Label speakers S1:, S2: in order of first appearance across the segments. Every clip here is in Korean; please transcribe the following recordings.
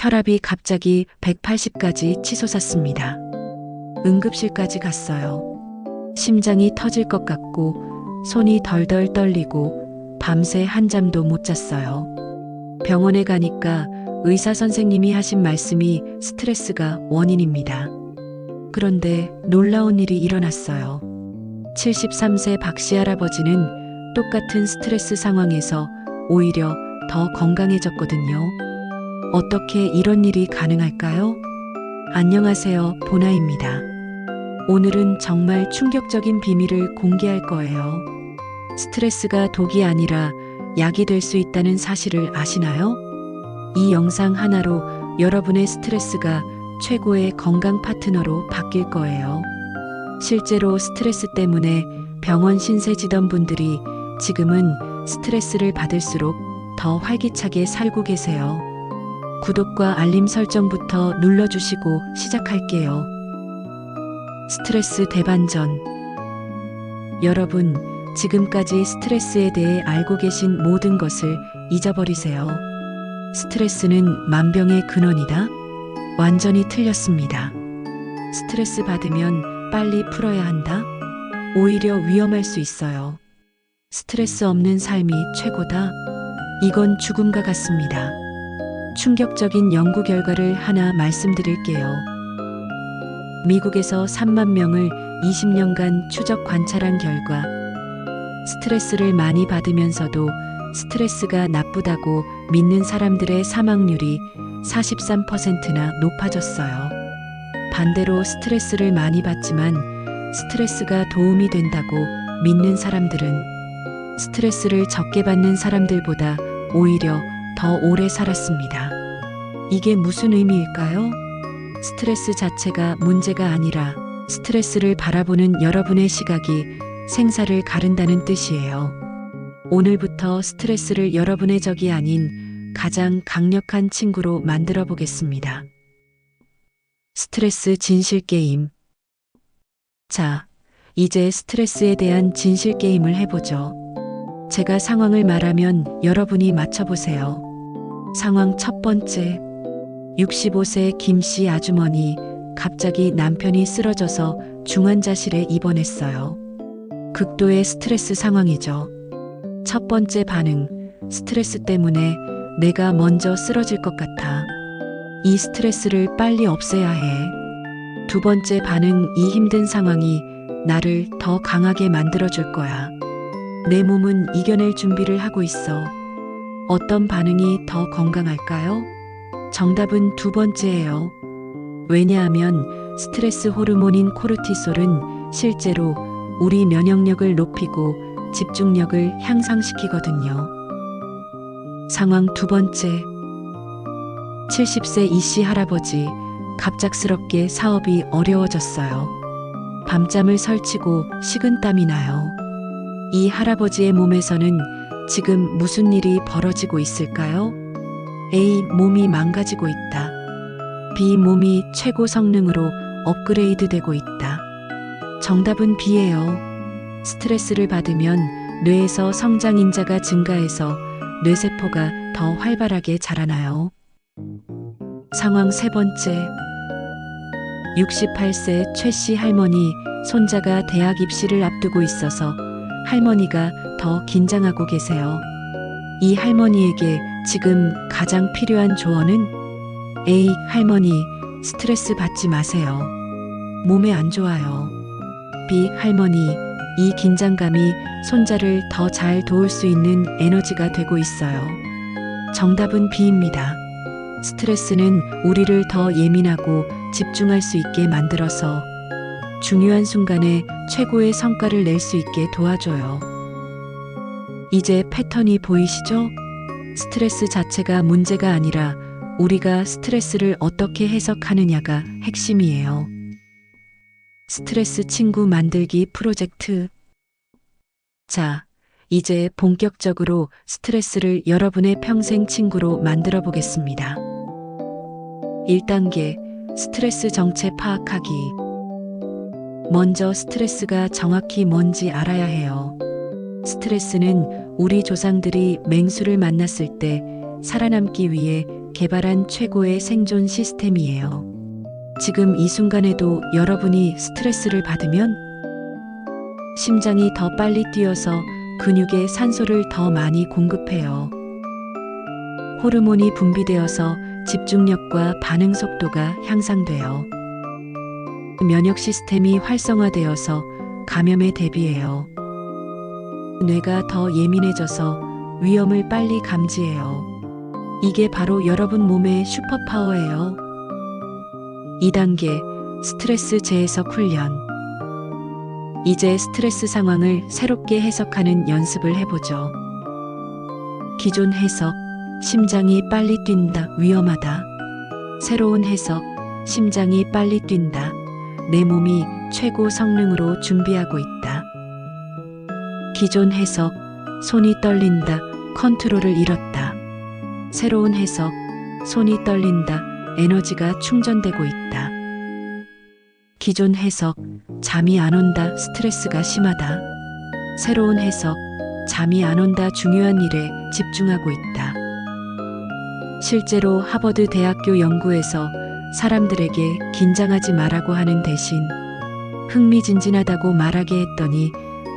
S1: 혈압이 갑자기 180까지 치솟았습니다. 응급실까지 갔어요. 심장이 터질 것 같고 손이 덜덜 떨리고 밤새 한잠도 못 잤어요. 병원에 가니까 의사 선생님이 하신 말씀이 스트레스가 원인입니다. 그런데 놀라운 일이 일어났어요. 73세 박씨 할아버지는 똑같은 스트레스 상황에서 오히려 더 건강해졌거든요. 어떻게 이런 일이 가능할까요? 안녕하세요, 보나입니다. 오늘은 정말 충격적인 비밀을 공개할 거예요. 스트레스가 독이 아니라 약이 될 수 있다는 사실을 아시나요? 이 영상 하나로 여러분의 스트레스가 최고의 건강 파트너로 바뀔 거예요. 실제로 스트레스 때문에 병원 신세지던 분들이 지금은 스트레스를 받을수록 더 활기차게 살고 계세요. 구독과 알림 설정부터 눌러주시고 시작할게요. 스트레스 대반전. 여러분, 지금까지 스트레스에 대해 알고 계신 모든 것을 잊어버리세요. 스트레스는 만병의 근원이다? 완전히 틀렸습니다. 스트레스 받으면 빨리 풀어야 한다? 오히려 위험할 수 있어요. 스트레스 없는 삶이 최고다? 이건 죽음과 같습니다. 충격적인 연구 결과를 하나 말씀드릴게요. 미국에서 3만 명을 20년간 추적 관찰한 결과 스트레스를 많이 받으면서도 스트레스가 나쁘다고 믿는 사람들의 사망률이 43%나 높아졌어요. 반대로 스트레스를 많이 받지만 스트레스가 도움이 된다고 믿는 사람들은 스트레스를 적게 받는 사람들보다 오히려 더 오래 살았습니다. 이게 무슨 의미일까요? 스트레스 자체가 문제가 아니라 스트레스를 바라보는 여러분의 시각이 생사를 가른다는 뜻이에요. 오늘부터 스트레스를 여러분의 적이 아닌 가장 강력한 친구로 만들어 보겠습니다. 스트레스 진실 게임. 자, 이제 스트레스에 대한 진실 게임을 해보죠. 제가 상황을 말하면 여러분이 맞춰보세요. 상황 첫 번째. 65세 김씨 아주머니 갑자기 남편이 쓰러져서 중환자실에 입원했어요. 극도의 스트레스 상황이죠. 첫 번째 반응. 스트레스 때문에 내가 먼저 쓰러질 것 같아. 이 스트레스를 빨리 없애야 해. 두 번째 반응. 이 힘든 상황이 나를 더 강하게 만들어줄 거야. 내 몸은 이겨낼 준비를 하고 있어. 어떤 반응이 더 건강할까요? 정답은 두 번째예요. 왜냐하면 스트레스 호르몬인 코르티솔은 실제로 우리 면역력을 높이고 집중력을 향상시키거든요. 상황 두 번째. 70세 이씨 할아버지 갑작스럽게 사업이 어려워졌어요. 밤잠을 설치고 식은땀이 나요. 이 할아버지의 몸에서는 지금 무슨 일이 벌어지고 있을까요? A. 몸이 망가지고 있다. B. 몸이 최고 성능으로 업그레이드 되고 있다. 정답은 B예요. 스트레스를 받으면 뇌에서 성장인자가 증가해서 뇌세포가 더 활발하게 자라나요. 상황 세 번째. 68세 최 씨 할머니 손자가 대학 입시를 앞두고 있어서 할머니가 더 긴장하고 계세요. 이 할머니에게 지금 가장 필요한 조언은 A. 할머니, 스트레스 받지 마세요. 몸에 안 좋아요. B. 할머니, 이 긴장감이 손자를 더 잘 도울 수 있는 에너지가 되고 있어요. 정답은 B입니다. 스트레스는 우리를 더 예민하고 집중할 수 있게 만들어서 중요한 순간에 최고의 성과를 낼 수 있게 도와줘요. 이제 패턴이 보이시죠? 스트레스 자체가 문제가 아니라 우리가 스트레스를 어떻게 해석하느냐가 핵심이에요. 스트레스 친구 만들기 프로젝트. 자, 이제 본격적으로 스트레스를 여러분의 평생 친구로 만들어 보겠습니다. 1단계 스트레스 정체 파악하기. 먼저 스트레스가 정확히 뭔지 알아야 해요. 스트레스는 우리 조상들이 맹수를 만났을 때 살아남기 위해 개발한 최고의 생존 시스템이에요. 지금 이 순간에도 여러분이 스트레스를 받으면 심장이 더 빨리 뛰어서 근육에 산소를 더 많이 공급해요. 호르몬이 분비되어서 집중력과 반응 속도가 향상돼요. 면역 시스템이 활성화되어서 감염에 대비해요. 뇌가 더 예민해져서 위험을 빨리 감지해요. 이게 바로 여러분 몸의 슈퍼파워예요. 2단계 스트레스 재해석 훈련. 이제 스트레스 상황을 새롭게 해석하는 연습을 해보죠. 기존 해석, 심장이 빨리 뛴다, 위험하다. 새로운 해석, 심장이 빨리 뛴다. 내 몸이 최고 성능으로 준비하고 있다. 기존 해석, 손이 떨린다, 컨트롤을 잃었다. 새로운 해석, 손이 떨린다, 에너지가 충전되고 있다. 기존 해석, 잠이 안 온다, 스트레스가 심하다. 새로운 해석, 잠이 안 온다, 중요한 일에 집중하고 있다. 실제로 하버드 대학교 연구에서 사람들에게 긴장하지 말라고 하는 대신 흥미진진하다고 말하게 했더니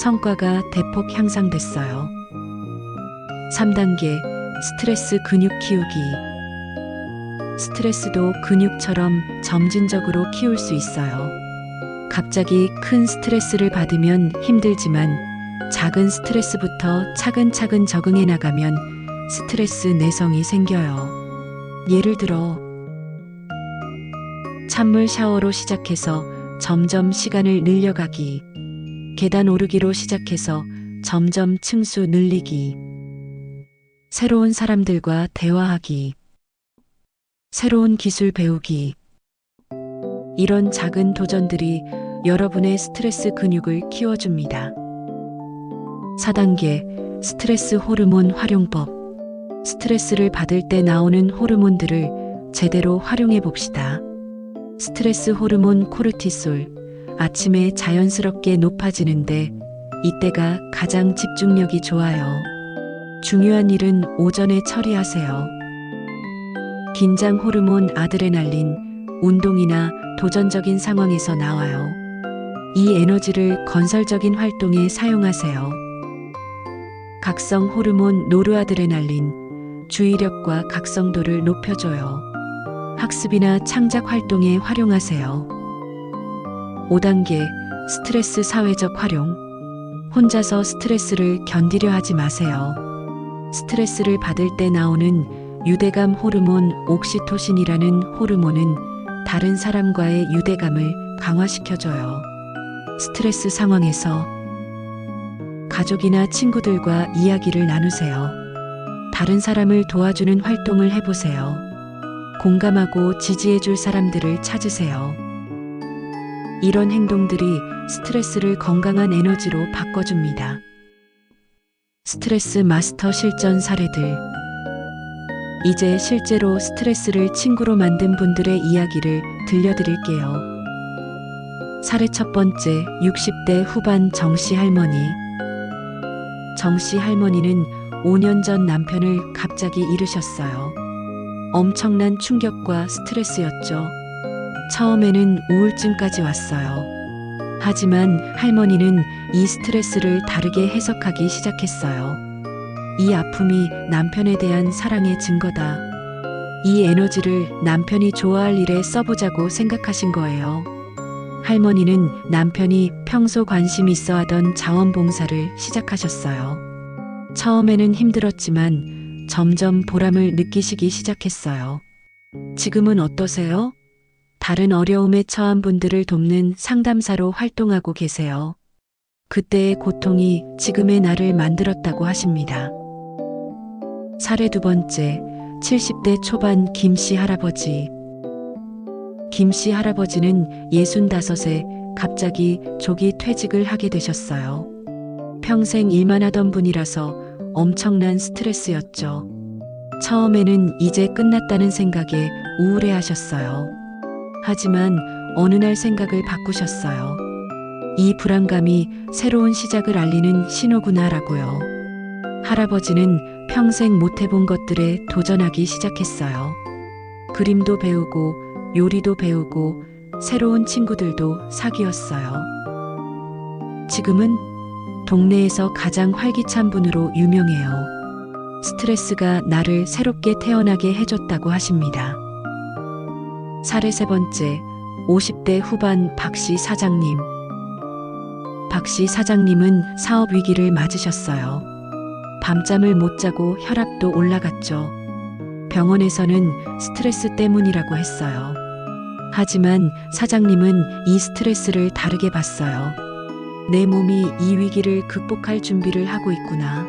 S1: 성과가 대폭 향상됐어요. 3단계 스트레스 근육 키우기. 스트레스도 근육처럼 점진적으로 키울 수 있어요. 갑자기 큰 스트레스를 받으면 힘들지만 작은 스트레스부터 차근차근 적응해 나가면 스트레스 내성이 생겨요. 예를 들어 찬물 샤워로 시작해서 점점 시간을 늘려가기. 계단 오르기로 시작해서 점점 층수 늘리기. 새로운 사람들과 대화하기. 새로운 기술 배우기. 이런 작은 도전들이 여러분의 스트레스 근육을 키워줍니다. 4단계 스트레스 호르몬 활용법. 스트레스를 받을 때 나오는 호르몬들을 제대로 활용해 봅시다. 스트레스 호르몬 코르티솔. 아침에 자연스럽게 높아지는데 이때가 가장 집중력이 좋아요. 중요한 일은 오전에 처리하세요. 긴장 호르몬 아드레날린, 운동이나 도전적인 상황에서 나와요. 이 에너지를 건설적인 활동에 사용하세요. 각성 호르몬 노르아드레날린, 주의력과 각성도를 높여줘요. 학습이나 창작 활동에 활용하세요. 5단계 스트레스 사회적 활용. 혼자서 스트레스를 견디려 하지 마세요. 스트레스를 받을 때 나오는 유대감 호르몬 옥시토신이라는 호르몬은 다른 사람과의 유대감을 강화시켜줘요. 스트레스 상황에서 가족이나 친구들과 이야기를 나누세요. 다른 사람을 도와주는 활동을 해보세요. 공감하고 지지해줄 사람들을 찾으세요. 이런 행동들이 스트레스를 건강한 에너지로 바꿔줍니다. 스트레스 마스터 실전 사례들. 이제 실제로 스트레스를 친구로 만든 분들의 이야기를 들려드릴게요. 사례 첫 번째, 60대 후반 정씨 할머니. 정씨 할머니는 5년 전 남편을 갑자기 잃으셨어요. 엄청난 충격과 스트레스였죠. 처음에는 우울증까지 왔어요. 하지만 할머니는 이 스트레스를 다르게 해석하기 시작했어요. 이 아픔이 남편에 대한 사랑의 증거다. 이 에너지를 남편이 좋아할 일에 써보자고 생각하신 거예요. 할머니는 남편이 평소 관심 있어 하던 자원봉사를 시작하셨어요. 처음에는 힘들었지만 점점 보람을 느끼시기 시작했어요. 지금은 어떠세요? 다른 어려움에 처한 분들을 돕는 상담사로 활동하고 계세요. 그때의 고통이 지금의 나를 만들었다고 하십니다. 사례 두 번째, 70대 초반 김씨 할아버지. 김씨 할아버지는 65에 갑자기 조기 퇴직을 하게 되셨어요. 평생 일만 하던 분이라서 엄청난 스트레스였죠. 처음에는 이제 끝났다는 생각에 우울해 하셨어요. 하지만 어느 날 생각을 바꾸셨어요. 이 불안감이 새로운 시작을 알리는 신호구나라고요. 할아버지는 평생 못 해본 것들에 도전하기 시작했어요. 그림도 배우고 요리도 배우고 새로운 친구들도 사귀었어요. 지금은 동네에서 가장 활기찬 분으로 유명해요. 스트레스가 나를 새롭게 태어나게 해줬다고 하십니다. 사례 세 번째, 50대 후반 박씨 사장님. 박씨 사장님은 사업 위기를 맞으셨어요. 밤잠을 못 자고 혈압도 올라갔죠. 병원에서는 스트레스 때문이라고 했어요. 하지만 사장님은 이 스트레스를 다르게 봤어요. 내 몸이 이 위기를 극복할 준비를 하고 있구나.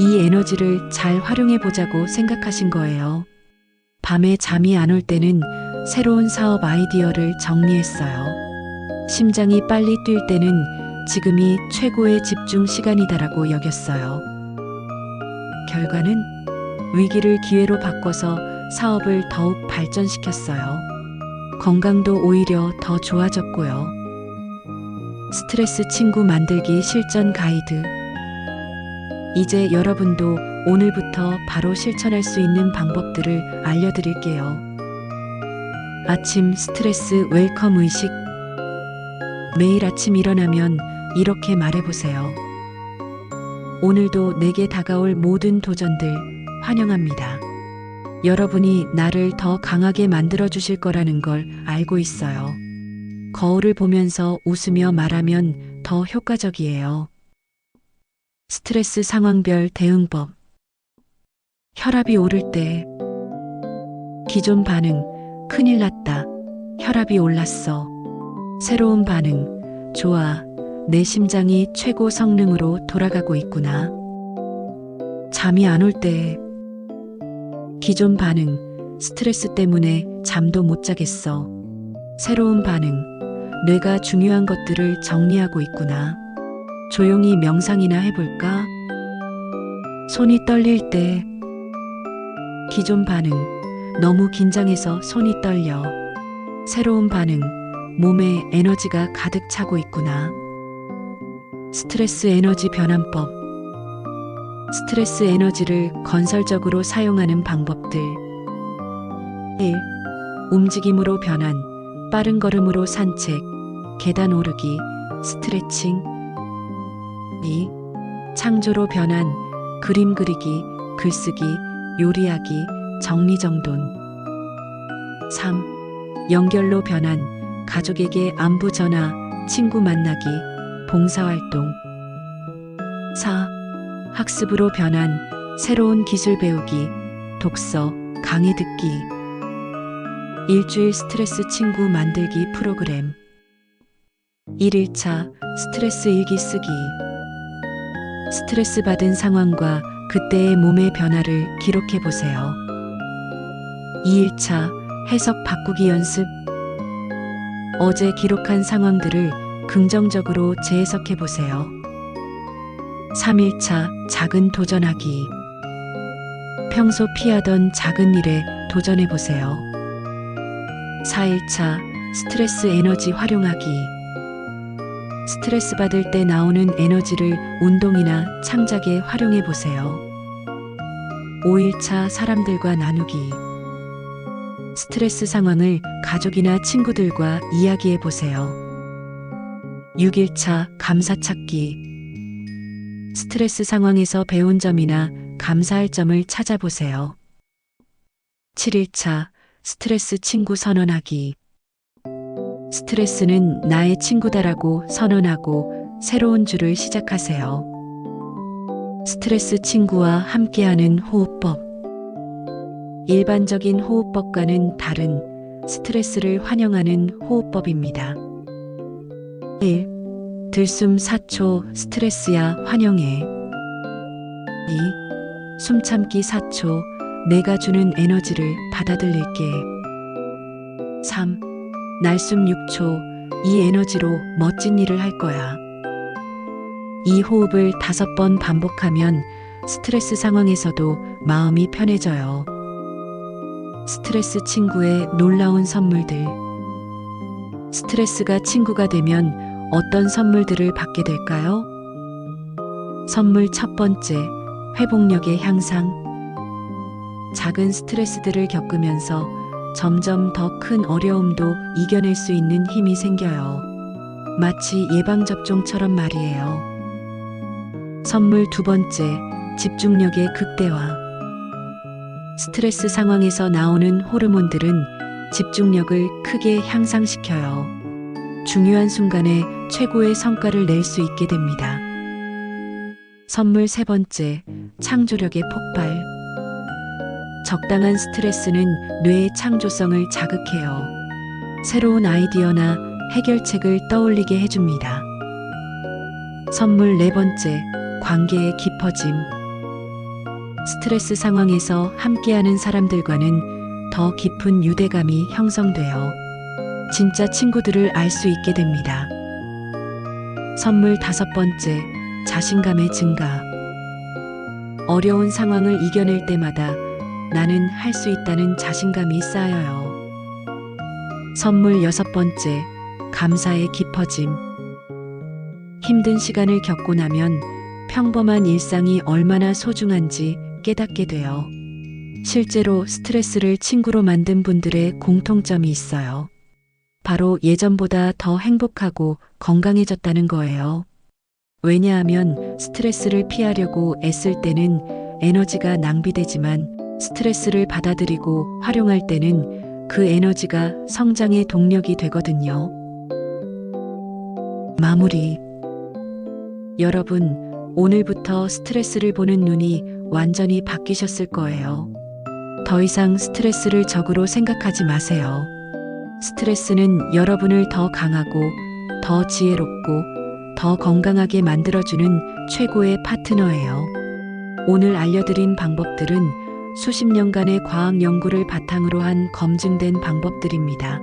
S1: 이 에너지를 잘 활용해 보자고 생각하신 거예요. 밤에 잠이 안 올 때는 새로운 사업 아이디어를 정리했어요. 심장이 빨리 뛸 때는 지금이 최고의 집중 시간이다라고 여겼어요. 결과는 위기를 기회로 바꿔서 사업을 더욱 발전시켰어요. 건강도 오히려 더 좋아졌고요. 스트레스 친구 만들기 실전 가이드. 이제 여러분도 오늘부터 바로 실천할 수 있는 방법들을 알려드릴게요. 아침 스트레스 웰컴 의식. 매일 아침 일어나면 이렇게 말해보세요. 오늘도 내게 다가올 모든 도전들 환영합니다. 여러분이 나를 더 강하게 만들어 주실 거라는 걸 알고 있어요. 거울을 보면서 웃으며 말하면 더 효과적이에요. 스트레스 상황별 대응법. 혈압이 오를 때. 기존 반응. 큰일 났다. 혈압이 올랐어. 새로운 반응. 좋아. 내 심장이 최고 성능으로 돌아가고 있구나. 잠이 안 올 때. 기존 반응. 스트레스 때문에 잠도 못 자겠어. 새로운 반응. 뇌가 중요한 것들을 정리하고 있구나. 조용히 명상이나 해볼까? 손이 떨릴 때. 기존 반응. 너무 긴장해서 손이 떨려. 새로운 반응. 몸에 에너지가 가득 차고 있구나. 스트레스 에너지 변환법. 스트레스 에너지를 건설적으로 사용하는 방법들. 1. 움직임으로 변환. 빠른 걸음으로 산책. 계단 오르기. 스트레칭. 2. 창조로 변환. 그림 그리기. 글쓰기. 요리하기. 정리정돈. 3. 연결로 변환. 가족에게 안부 전화. 친구 만나기. 봉사활동. 4. 학습으로 변환, 새로운 기술 배우기, 독서, 강의 듣기. 일주일 스트레스 친구 만들기 프로그램. 1일차 스트레스 일기 쓰기. 스트레스 받은 상황과 그때의 몸의 변화를 기록해 보세요. 2일차 해석 바꾸기 연습. 어제 기록한 상황들을 긍정적으로 재해석해 보세요. 3일차 작은 도전하기. 평소 피하던 작은 일에 도전해 보세요. 4일차 스트레스 에너지 활용하기. 스트레스 받을 때 나오는 에너지를 운동이나 창작에 활용해 보세요. 5일차 사람들과 나누기. 스트레스 상황을 가족이나 친구들과 이야기해 보세요. 6일차 감사 찾기. 스트레스 상황에서 배운 점이나 감사할 점을 찾아보세요. 7일차 스트레스 친구 선언하기. 스트레스는 나의 친구다라고 선언하고 새로운 주를 시작하세요. 스트레스 친구와 함께하는 호흡법. 일반적인 호흡법과는 다른 스트레스를 환영하는 호흡법입니다. 1. 들숨 4초 스트레스야 환영해. 2. 숨 참기 4초 내가 주는 에너지를 받아들일게. 3. 날숨 6초 이 에너지로 멋진 일을 할 거야. 이 호흡을 다섯 번 반복하면 스트레스 상황에서도 마음이 편해져요. 스트레스 친구의 놀라운 선물들. 스트레스가 친구가 되면 어떤 선물들을 받게 될까요? 선물 첫 번째, 회복력의 향상. 작은 스트레스들을 겪으면서 점점 더 큰 어려움도 이겨낼 수 있는 힘이 생겨요. 마치 예방접종처럼 말이에요. 선물 두 번째, 집중력의 극대화. 스트레스 상황에서 나오는 호르몬들은 집중력을 크게 향상시켜요. 중요한 순간에 최고의 성과를 낼 수 있게 됩니다. 선물 세 번째, 창조력의 폭발. 적당한 스트레스는 뇌의 창조성을 자극해요. 새로운 아이디어나 해결책을 떠올리게 해줍니다. 선물 네 번째, 관계의 깊어짐. 스트레스 상황에서 함께하는 사람들과는 더 깊은 유대감이 형성돼요. 진짜 친구들을 알 수 있게 됩니다. 선물 다섯 번째, 자신감의 증가. 어려운 상황을 이겨낼 때마다 나는 할 수 있다는 자신감이 쌓여요. 선물 여섯 번째, 감사의 깊어짐. 힘든 시간을 겪고 나면 평범한 일상이 얼마나 소중한지 깨닫게 돼요. 실제로 스트레스를 친구로 만든 분들의 공통점이 있어요. 바로 예전보다 더 행복하고 건강해졌다는 거예요. 왜냐하면 스트레스를 피하려고 애쓸 때는 에너지가 낭비되지만 스트레스를 받아들이고 활용할 때는 그 에너지가 성장의 동력이 되거든요. 마무리. 여러분, 오늘부터 스트레스를 보는 눈이 완전히 바뀌셨을 거예요. 더 이상 스트레스를 적으로 생각하지 마세요. 스트레스는 여러분을 더 강하고, 더 지혜롭고, 더 건강하게 만들어주는 최고의 파트너예요. 오늘 알려드린 방법들은 수십 년간의 과학 연구를 바탕으로 한 검증된 방법들입니다.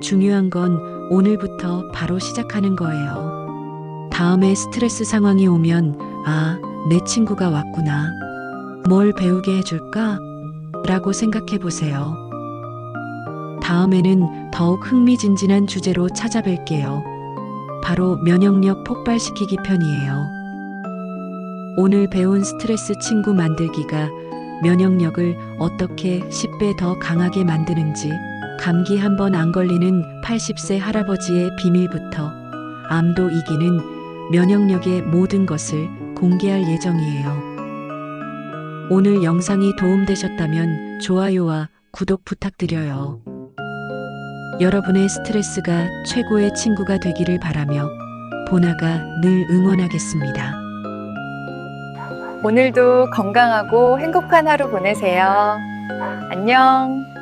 S1: 중요한 건 오늘부터 바로 시작하는 거예요. 다음에 스트레스 상황이 오면, 아, 내 친구가 왔구나. 뭘 배우게 해줄까? 라고 생각해 보세요. 다음에는 더욱 흥미진진한 주제로 찾아뵐게요. 바로 면역력 폭발시키기 편이에요. 오늘 배운 스트레스 친구 만들기가 면역력을 어떻게 10배 더 강하게 만드는지, 감기 한 번 안 걸리는 80세 할아버지의 비밀부터 암도 이기는 면역력의 모든 것을 공개할 예정이에요. 오늘 영상이 도움되셨다면 좋아요와 구독 부탁드려요. 여러분의 스트레스가 최고의 친구가 되기를 바라며 보나가 늘 응원하겠습니다.
S2: 오늘도 건강하고 행복한 하루 보내세요. 안녕.